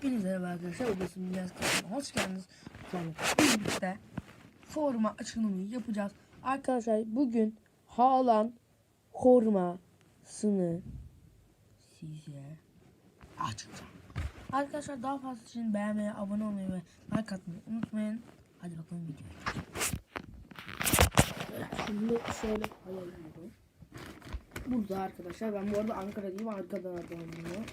Hepinize merhaba arkadaşlar. Odasının Dünyası kanalına hoş geldiniz. Sonra birlikte forma açılımı yapacağız. Arkadaşlar bugün Haaland formasını size açacağım. Arkadaşlar daha fazla için beğenmeyi, abone olmayı ve like atmayı unutmayın. Hadi bakalım videoya. Şimdi şöyle ayarlıyorum. Burada arkadaşlar ben bu arada Ankara'dayım. Ankara'dan arıyorum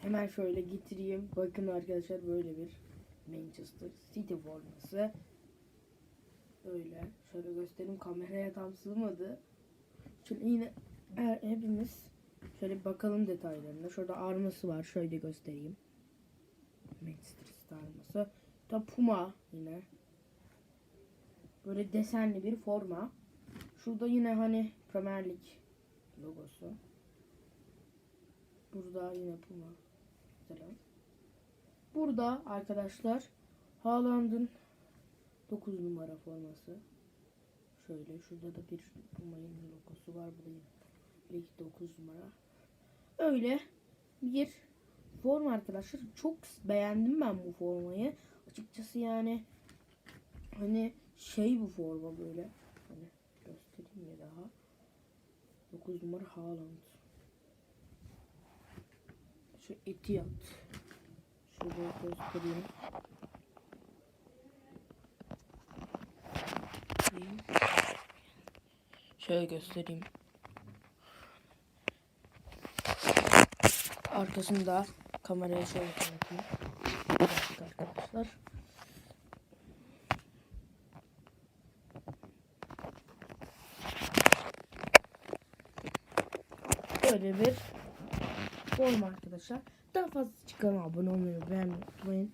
Hemen şöyle getireyim. Bakın arkadaşlar böyle bir Manchester City forması. Böyle. Şöyle göstereyim. Kameraya tam sığmadı. Şimdi yine her, hepimiz şöyle bakalım detaylarına. Şurada arması var. Şöyle göstereyim. Manchester City arması. Da Puma yine. Böyle desenli bir forma. Şurada yine hani Premier Lig logosu. Burada yine Puma. Mesela. Burada arkadaşlar Haaland'ın 9 numara forması. Şöyle şurada da bir Puma'nın logosu var. Burada yine Lig 9 numara. Öyle bir forma arkadaşlar. Çok beğendim ben bu formayı. Açıkçası yani hani şey bu forma böyle. Hani göstereyim ya daha. 9 numara Haaland. Şu Etihad. Şurada göstereyim. Şöyle göstereyim. Arkasında kameraya şöyle tanıtayım. Arkadaşlar. Böyle bir forma arkadaşlar. Daha fazla çıkan abone olmayı beğenmeyi unutmayın.